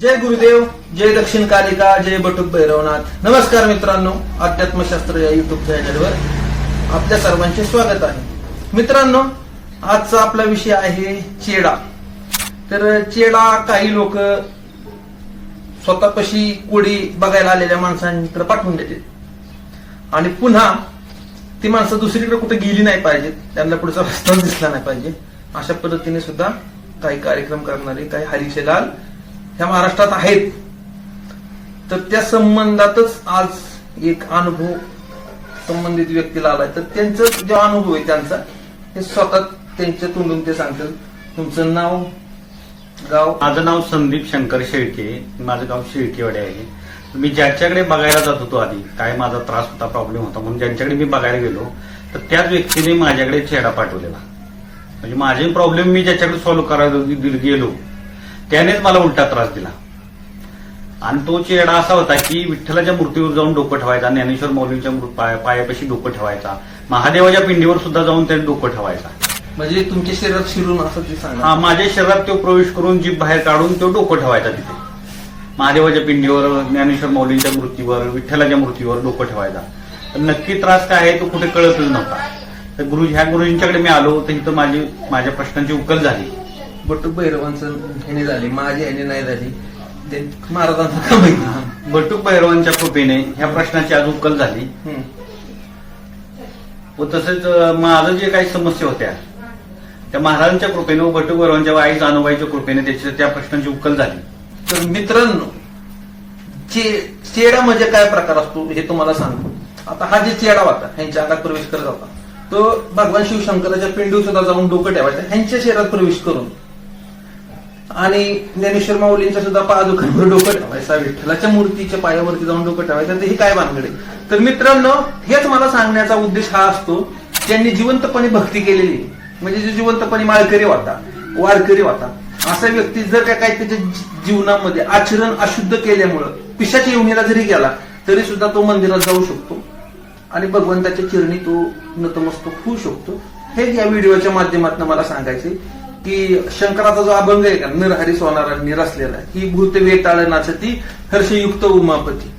जय गुरुदेव जय दक्षिण कालिका जय बटुक भैरवनाथ. नमस्कार मित्रांनो अध्यात्मशास्त्र या युट्यूब चॅनलवर आपल्या सर्वांचे स्वागत आहे. मित्रांनो आजचा आपला विषय आहे चेडा. तर चेडा काही लोक स्वतःपाशी कोडी बघायला आलेल्या माणसांकडे पाठवून देते. आणि पुन्हा ती माणसं दुसरीकडे कुठे गेली नाही पाहिजेत त्यांना पुढचा रस्ताच दिसला नाही पाहिजे. अशा पद्धतीने सुद्धा काही कार्यक्रम करणारे काही हरीचे लाल ह्या महाराष्ट्रात आहेत. तर त्या संबंधातच आज एक अनुभव संबंधित व्यक्तीला आलाय. तर त्यांचा जो अनुभव आहे त्यांचा हे स्वतः त्यांच्या तोंडून ते सांगतात. तुमचं नाव? गाव? माझं नाव संदीप शंकर शेळके. माझं गाव शेळकेवाडे आहे. मी ज्याच्याकडे बघायला जात होतो आधी काय माझा त्रास होता प्रॉब्लेम होता म्हणून ज्यांच्याकडे मी बघायला गेलो तर त्याच व्यक्तीने माझ्याकडे चेहरा पाठवलेला. म्हणजे माझे प्रॉब्लेम मी ज्याच्याकडे सॉल्व्ह करायला गेलो त्यानेच मला उलटा त्रास दिला. आणि तो चेहरा असा होता की विठ्ठलाच्या मूर्तीवर जाऊन डोकं ठेवायचा ज्ञानेश्वर मौलींच्या पायापाशी डोकं ठेवायचा महादेवाच्या पिंडीवर सुद्धा जाऊन त्याने डोकं ठेवायचा. म्हणजे तुमच्या शरीरात शिरून असं ते हा माझ्या शरीरात तो प्रवेश करून जीभ बाहेर काढून तो डोकं ठेवायचा तिथे. महादेवाच्या पिंडीवर ज्ञानेश्वर मौलींच्या मूर्तीवर विठ्ठलाच्या मूर्तीवर डोकं ठेवायचा. तर नक्की त्रास काय आहे तो कुठे कळतच नव्हता. तर गुरु ह्या गुरुजींच्याकडे मी आलो तर इथं माझी माझ्या प्रश्नांची उकल झाली. बटू भैरवांचं ह्याने झाली माझी ह्याने नाही झाली. ते महाराजांचं का? माहिती बटूक भैरवांच्या कृपेने ह्या प्रश्नाची आज उकल झाली. हम्म. व तसेच अं, माझं जे काही समस्या होत्या त्या महाराजांच्या कृपेने व बटूक भैरवांच्या आई जाणूबाईच्या कृपेने त्याच्या त्या प्रश्नांची उकल झाली. तर मित्रांनो चे- चेडा म्हणजे काय प्रकार असतो हे तुम्हाला सांगतो. आता हा जे चेडा होता ह्यांच्या अंगात प्रवेश करत होता तो भगवान शिवशंकराच्या पिंडीवर सुद्धा जाऊन डोकं ठेवायचा ह्यांच्या शरीरात प्रवेश करून आणि ज्ञानेश्वर माऊलींच्या सुद्धा पादुकांवर डोकं ठेवायचा विठ्ठलाच्या मूर्तीच्या पायावरती जाऊन डोकं ठेवायचं तर ही काय भानगडे. तर मित्रांनो हेच मला सांगण्याचा उद्देश हा असतो ज्यांनी जिवंतपणे भक्ती केलेली म्हणजे जे जिवंतपणे माळकरी होता वारकरी होता असा व्यक्ती जर काय काही त्याच्या जीवनामध्ये आचरण अशुद्ध केल्यामुळं पिशाच्या येवणीला जरी गेला तरी सुद्धा तो मंदिरात जाऊ शकतो. आणि भगवंताच्या चिरणी तो नतमस्तक होऊ शकतो. हे या व्हिडिओच्या माध्यमातून मला सांगायचे की शंकराचा जो अभंग आहे का नरहरी सोनारा निरसलेला ही भूत वेताळ ती हर्षयुक्त उमापती.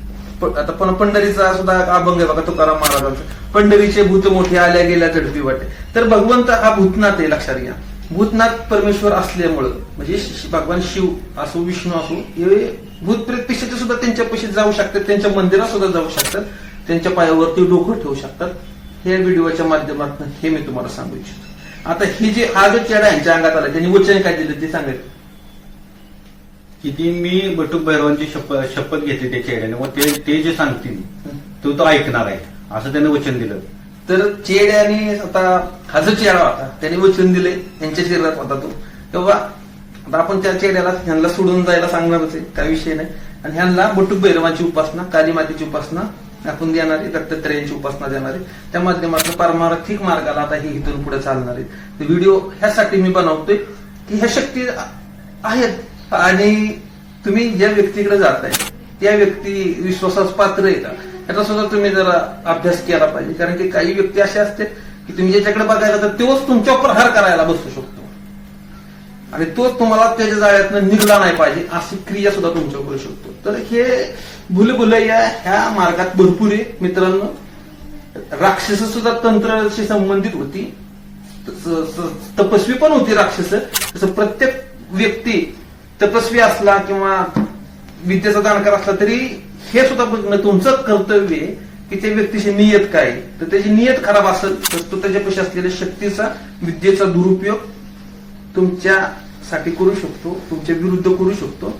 आता पण पंढरीचा सुद्धा अभंग आहे बघा तुकाराम महाराजांचा. पंढरीचे भूत मोठे आल्या गेल्या झडपी वाटे. तर भगवंत हा भूतनाथ आहे लक्षात घ्या. भूतनाथ परमेश्वर असल्यामुळं म्हणजे भगवान शिव असो विष्णू असो हे भूतप्रेत पिशाचे सुद्धा त्यांच्या पैसे जाऊ शकतात त्यांच्या मंदिरात सुद्धा जाऊ शकतात त्यांच्या पायावरती डोकं ठेवू शकतात. हे व्हिडिओच्या माध्यमातून हे मी तुम्हाला सांगू इच्छितो. आता ही जे हा जो चेडा यांच्या अंगात आला त्यांनी वचन काय दिलं ते सांगेल किती मी बटूक भैरवांची शपथ शपथ घेतली त्या चेड्याने व ते ते जे सांगतील तो तो ऐकणार आहे. असं त्याने वचन दिलं. तर चेड्याने आता हा जो चेडा होता त्याने वचन दिले त्यांच्या शरीरात होता तो. तेव्हा आता आपण त्या चेड्याला ह्यांना सोडून जायला सांगणारच आहे काही विषय नाही. आणि ह्यांना बटूक भैरवांची उपासना काली मातेची उपासना आपण देणारी दत्तात्रेयांची उपासना देणारी त्या माध्यमातून पारमार्थिक मार्गाला आता हे इथून पुढे चालणार. आहे व्हिडिओ ह्यासाठी मी बनवतोय की ह्या शक्ती आहेत आणि तुम्ही ज्या व्यक्तीकडे जाताय त्या व्यक्ती विश्वासास पात्र आहे का? याचा सुद्धा तुम्ही जरा अभ्यास केला पाहिजे. कारण की काही व्यक्ती अशा असते की तुम्ही ज्याच्याकडे बघायला तर तोच तुमच्या प्रहार करायला बसू शकतो. आणि तोच तुम्हाला त्याच्या जाळ्यातनं निघला नाही पाहिजे अशी क्रिया सुद्धा तुमच्या करू शकतो. तर हे भुलभुलैया ह्या मार्गात भरपूर आहे मित्रांनो. राक्षस सुद्धा तंत्राशी संबंधित होती. तपस्वी पण होती राक्षस. तसं प्रत्येक व्यक्ती तपस्वी असला किंवा विद्येचा जाणकार असला तरी हे सुद्धा बघणं तुमचं कर्तव्य आहे की त्या व्यक्तीची नियत काय आहे. तर त्याची नियत खराब असेल तर तो त्याच्यापाशी असलेल्या शक्तीचा विद्येचा दुरुपयोग तुमच्यासाठी करू शकतो तुमच्या विरुद्ध करू शकतो.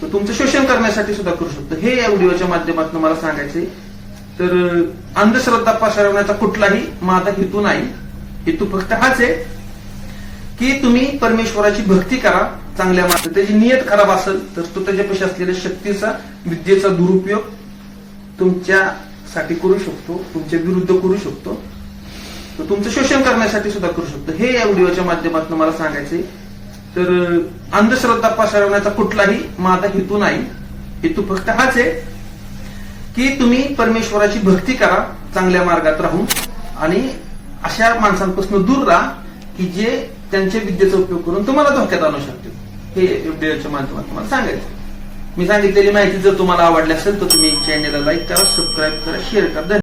तो तुमचं शोषण करण्यासाठी सुद्धा करू शकतो. हे या व्हिडिओच्या माध्यमातून मला सांगायचे तर अंधश्रद्धा पसरवण्याचा कुठलाही माझा हेतू नाही. हेतू फक्त हाच आहे की तुम्ही परमेश्वराची भक्ती करा चांगल्या मार्ग त्याची नियत खराब असेल तर तो त्याच्यापेक्षा असलेल्या शक्तीचा विद्येचा दुरुपयोग तुमच्यासाठी करू शकतो तुमच्या विरुद्ध करू शकतो. तो तुमचं शोषण करण्यासाठी सुद्धा करू शकतो. हे या व्हिडिओच्या माध्यमातून मला सांगायचे तर अंधश्रद्धा पसरवण्याचा कुठलाही माझा हेतू नाही. हेतू फक्त हाच आहे की तुम्ही परमेश्वराची भक्ती करा चांगल्या मार्गात राहून. आणि अशा माणसांपासून दूर राहा की जे त्यांच्या विद्येचा उपयोग करून तुम्हाला धोक्यात आणू शकतील. हे व्हिडिओच्या माध्यमातून तुम्हाला सांगायचं मी सांगितलेली माहिती जर तुम्हाला आवडली असेल तर तुम्ही चॅनेलला लाईक करा सबस्क्राईब करा शेअर करा.